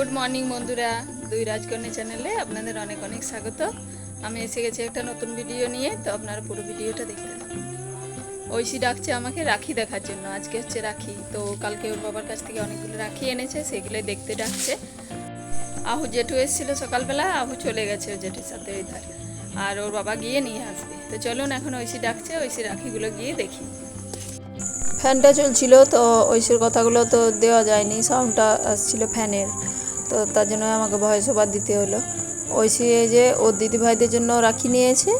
Good morning বন্ধুরা। দুই রাজকন্যা চ্যানেলে আপনাদের অনেক অনেক স্বাগত। আমি এসে গেছি একটা নতুন ভিডিও নিয়ে, তো আপনারা পুরো ভিডিওটা দেখতে থাকুন ঐশী ডাকছে আমাকে রাখি দেখার জন্য। আজকে হচ্ছে রাখি। তো কালকে ওর বাবার কাছ থেকে অনেকগুলো রাখি এনেছে সেগুলো দেখতে ডাকছে। আহু জেঠু এসেছিল সকালবেলা। আহু চলে গেছে ওর জেঠুর সাথে ওই ধার। আর ওর বাবা গিয়ে নিয়ে আসবে। তো চলুন, এখন ঐশী ডাকছে। ঐশী রাখিগুলো গিয়ে দেখি। ফ্যানটা চলছিল, তো ঐশীর কথাগুলো তো দেওয়া যায়নি। সাউন্ডটা আসছিল ফ্যানের। তো তার জন্য আমাকে ভয়েস ওভার দিতে হলো। এই যে ওর দিদিভাইদের জন্য রাখি নিয়েছে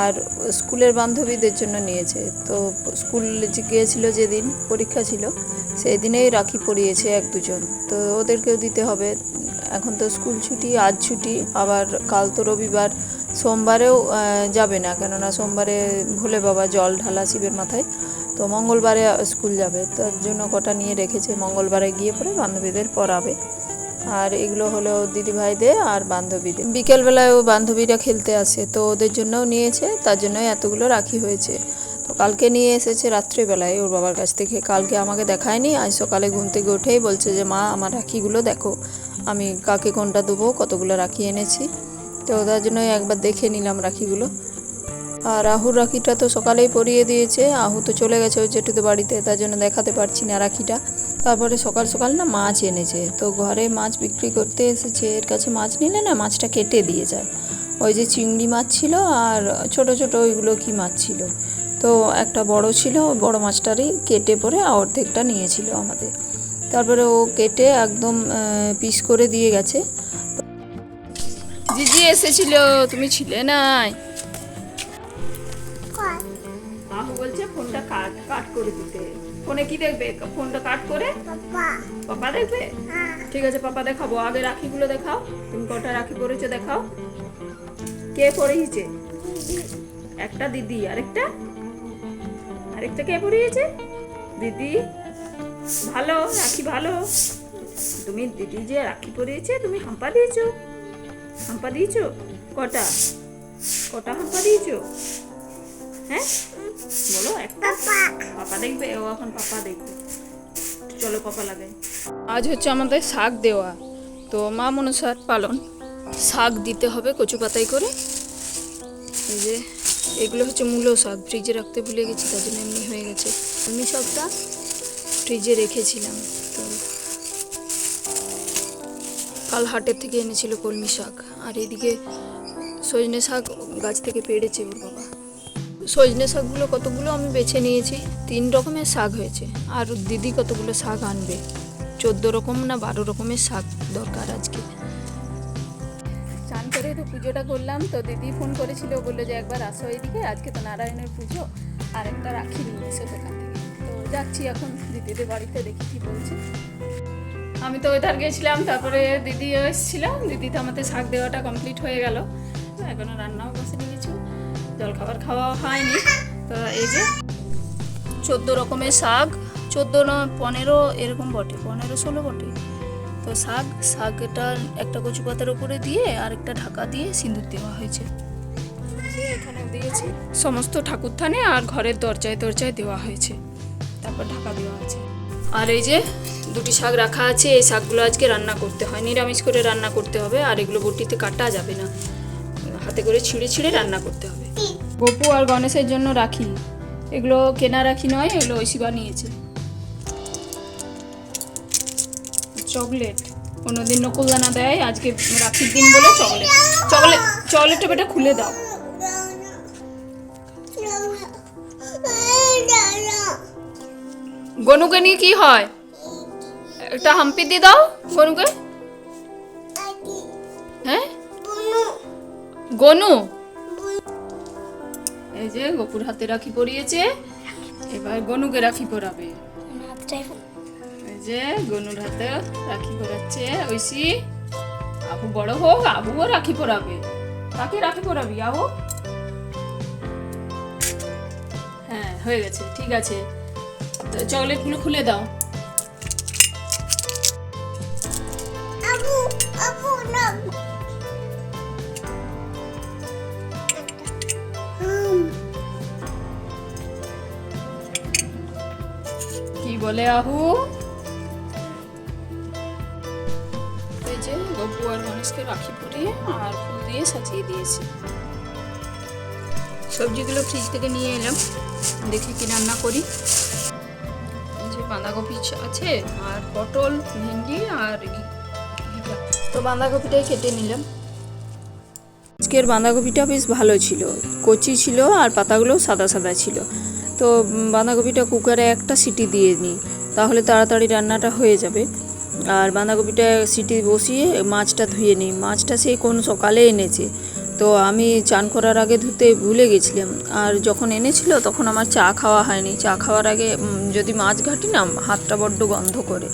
আর স্কুলের বান্ধবীদের জন্য নিয়েছে। তো স্কুল গিয়েছিল যেদিন, পরীক্ষা ছিল সেই দিনেই রাখি পরিয়েছে এক দুজন। তো ওদেরকেও দিতে হবে। এখন তো স্কুল ছুটি, আজ ছুটি, আবার কাল তো রবিবার। সোমবারেও যাবে না, কেননা সোমবারে ভোলে বাবা জল ঢালা শিবের মাথায়। তো মঙ্গলবারে স্কুল যাবে। তার জন্য কটা নিয়ে রেখেছে। মঙ্গলবারে গিয়ে পরে বান্ধবীদের পড়াবে। আর এগুলো হলো দিদিভাইদের আর বান্ধবীদের। বিকেলবেলায় ও বান্ধবীরা খেলতে আসে, তো ওদের জন্যও নিয়েছে, তার জন্য এতগুলো রাখি হয়েছে। তো কালকে নিয়ে এসেছে রাত্রিবেলায়, ওর বাবার কাছ থেকে। কালকে আমাকে দেখায়নি, আজ সকালে ঘুম থেকে উঠেই বলছে যে, মা, আমার রাখিগুলো দেখো, আমি কাকে কোনটা দেবো, কতগুলো রাখি এনেছি। তো ওদের জন্য একবার দেখে নিলাম রাখিগুলো। আর আহুর রাখিটা তো সকালেই পরিয়ে দিয়েছে, আহু তো চলে গেছে ওই জেঠুদের বাড়িতে, তার জন্য দেখাতে পারছি না রাখিটা। তারপরে সকাল সকাল না মাছ এনেছে। তো ঘরে মাছ বিক্রি করতে এসেছে। এর কাছে মাছ নিলে না মাছটা কেটে দিয়ে যায়। ওই যে চিংড়ি মাছ ছিল আর ছোট ছোট ওইগুলো কি মাছ ছিল। তো একটা বড় ছিল ওই বড় মাছটারই কেটে পরে অর্ধেকটা নিয়েছিল আমাদের। তারপরে ও কেটে একদম পিস করে দিয়ে গেছে। জিজি এসেছিল তুমি ছিলে নাই? বলছে ফোনটা কাট কাট করে দিতে। ফোনে কি দেখবে? ফোনটা কাট করে পাপা। দেখবে? ঠিক আছে পাপা দেখাবো। আগে রাখিগুলো দেখাও। তুমি কটা রাখি পরেছো দেখাও। কে পরিয়েছে একটা দিদি আরেকটা? আরেকটা কে পরিয়েছে দিদি ভালো রাখি ভালো। তুমি দিদি যে রাখি পরিয়েছে তুমি হাম্পা দিয়েছ। হাম্পা দিয়েছ? কটা? কটা হাম্পা দিয়েছ? হ্যাঁ? বলো একটা পাপা। দেখবে ও এখন পাপা দেখবে। চলো পাপা লাগাই। আজ হচ্ছে আমাদের শাক দেওয়া। তো মা মনসার পালন। শাক দিতে হবে কচু পাতায় করে। এই যে এগুলো হচ্ছে মূলো শাক। ফ্রিজে রাখতে ভুলে গেছি তার জন্য এমনি হয়ে গেছে। এমনি শাকটা ফ্রিজে রেখেছিলাম। তো কাল হাটের থেকে এনেছিল কলমি শাক। আর এদিকে সজনে শাক গাছ থেকে পেড়েছে ওর বাবা। সজনে শাকগুলো কতগুলো আমি বেছে নিয়েছি? তিন রকমের শাক হয়েছে। আর দিদি কতগুলো শাক আনবে? চোদ্দ রকম না বারো রকমের শাক দরকার আজকে? চান করে তো পুজোটা করলাম, তো দিদি ফোন করেছিল বলল যে একবার আসো এইদিকে আজকে তো নারায়ণের পুজো, আর একটা রাখি নিয়ে এসো থেকে। তো যাচ্ছি এখন, দিদিদের বাড়িতে দেখি কি বলছে। আমি তো ওইধার গেছিলাম, তারপরে দিদি এসেছিলাম দিদি তো আমাদের শাক দেওয়াটা কমপ্লিট হয়ে গেল। এখনও রান্নাও বসে কিছু জলখাবার খাওয়া হয়নি। তো এই যে চোদ্দ রকমের শাক, চোদ্দ পনেরো এরকম বটে, পনেরো ষোলো বটে। তো শাক, শাকটা একটা কচু পাতার উপরে দিয়ে আর একটা ঢাকা দিয়ে সিঁদুর দেওয়া হয়েছে। এখানে দিয়েছি। সমস্ত ঠাকুর থানে আর ঘরের দরজায় দরজায় দেওয়া হয়েছে। তারপর ঢাকা দেওয়া আছে। আর এই যে দুটি শাক রাখা আছে, এই শাকগুলো আজকে রান্না করতে হয়। নিরামিষ করে রান্না করতে হবে, আর এগুলো বটিতে কাটা যাবে না। হাতে করে ছিঁড়ে ছিঁড়ে রান্না করতে হবে। গপু আর গণেশের জন্য রাখি এগুলো কেনা রাখি নয়, এগুলো ঐশী বানিয়েছে। চকলেট। কোনোদিন নকুলদানা দেয়, আজকে রাখির দিন বলে চকলেট। চকলেট চকলেটটা বেটা খুলে দাও। গনুকে নিয়ে কি হয়? একটা হাম্পি দিয়ে দাও গনুকে। গনু। এই যে গোপুর হাতে রাখি পরিয়েছে। এবার গনুকে রাখি পরাবে। এই যে গনুর হাতে রাখি পরাচ্ছে ঐশী। আবু বড় হোক, আবুও রাখি পরাবে। কাকে রাখি পরাবি, আবু? হ্যাঁ হয়ে গেছে, ঠিক আছে। চকলেটগুলো খুলে দাও। কি বলে আহু। বুয়ার মানুষকে রাখি পরিয়ে আর ফুল দিয়ে সাজিয়ে দিয়েছি। সবজিগুলো ফ্রিজ থেকে নিয়ে এলাম। দেখি কি রান্না করি। এই যে বাঁধাকপি আছে আর পটল, ভেন্ডি আর। তো বাঁধাকপিটাই কেটে নিলাম। আজকের বাঁধাকপিটা বেশ ভালো ছিল। কচি ছিল আর পাতাগুলো সাদা সাদা ছিল। তো বাঁধাকপিটা কুকারে একটা সিটি দিয়ে নিই, তাহলে তাড়াতাড়ি রান্নাটা হয়ে যাবে। আর বাঁধাকপিটা সিটি বসিয়ে মাছটা ধুয়ে নিই। মাছটা সেই কোন সকালে এনেছে। তো আমি চান করার আগে ধুতে ভুলে গেছিলাম। আর যখন এনেছিল তখন আমার চা খাওয়া হয়নি। চা খাওয়ার আগে যদি মাছ ঘাটি না, হাতটা বড্ড গন্ধ করে।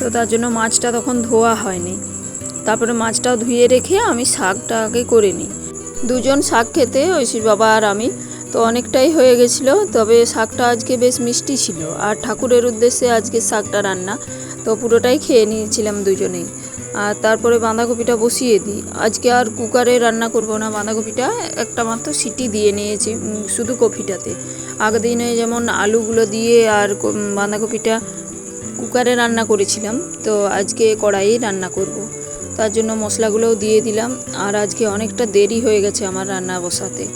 তো তার জন্য মাছটা তখন ধোয়া হয়নি। তারপরে মাছটাও ধুয়ে রেখে আমি শাকটা আগে করে নিই। দুজন শাক খেতে ঐশীর বাবা আর আমি তো অনেকটাই হয়ে গেছিল, তবে শাকটা আজকে বেশ মিষ্টি ছিল। আর ঠাকুরের উদ্দেশ্যে আজকে শাকটা রান্না, তো পুরোটাই খেয়ে নিয়েছিলাম দুজনেই। আর তারপরে বাঁধাকপিটা বসিয়ে দিই। আজকে আর কুকারে রান্না করব না, বাঁধাকপিটা একটা মাত্র সিটি দিয়ে নিয়েছি শুধু কপিটাতে আগের দিনে যেমন আলুগুলো দিয়ে আর বাঁধাকপিটা কুকারে রান্না করেছিলাম, তো আজকে কড়াইয়ে রান্না করব। তার জন্য মশলাগুলোও দিয়ে দিলাম। আর আজকে অনেকটা দেরি হয়ে গেছে আমার রান্না বসাতে।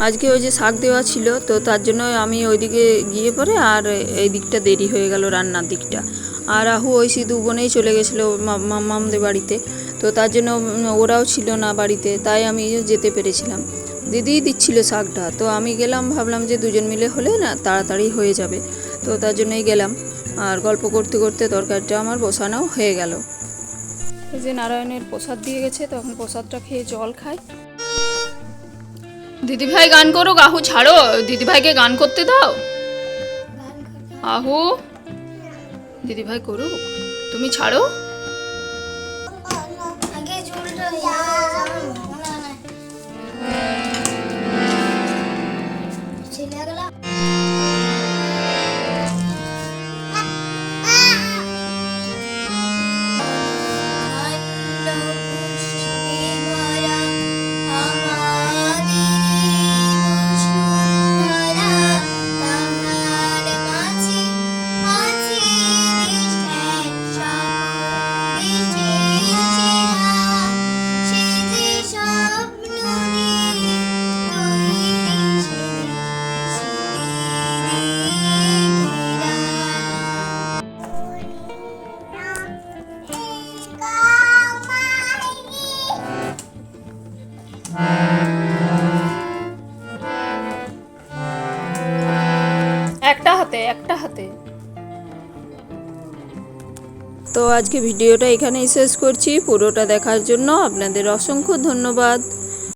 আজকে ওই যে শাক দেওয়া ছিল, তো তার জন্য আমি ওইদিকে গিয়ে পরে আর এই দিকটা দেরি হয়ে গেল রান্নার দিকটা। আর আহু ওই দু বোনেই চলে গেছিল মা- মাম্মামদের বাড়িতে, তো তার জন্য ওরাও ছিল না বাড়িতে, তাই আমি যেতে পেরেছিলাম। দিদিই দিচ্ছিল শাকটা, তো আমি গেলাম, ভাবলাম যে দুজন মিলে হলে না তাড়াতাড়ি হয়ে যাবে, তো তার জন্যই গেলাম। আর গল্প করতে করতে তরকারিটা আমার বসানো হয়ে গেল। যে নারায়ণের প্রসাদ দিয়ে গেছে তখন প্রসাদটা খেয়ে জল খাই। দিদিভাই গান করুক আহু ছাড়ো, দিদিভাইকে গান করতে দাও। আহু, দিদিভাই করুক, তুমি ছাড়ো। আগে হাতে, একটা হাতে। তো আজকে ভিডিওটা এখানেই শেষ করছি। পুরোটা দেখার জন্য আপনাদের অসংখ্য ধন্যবাদ।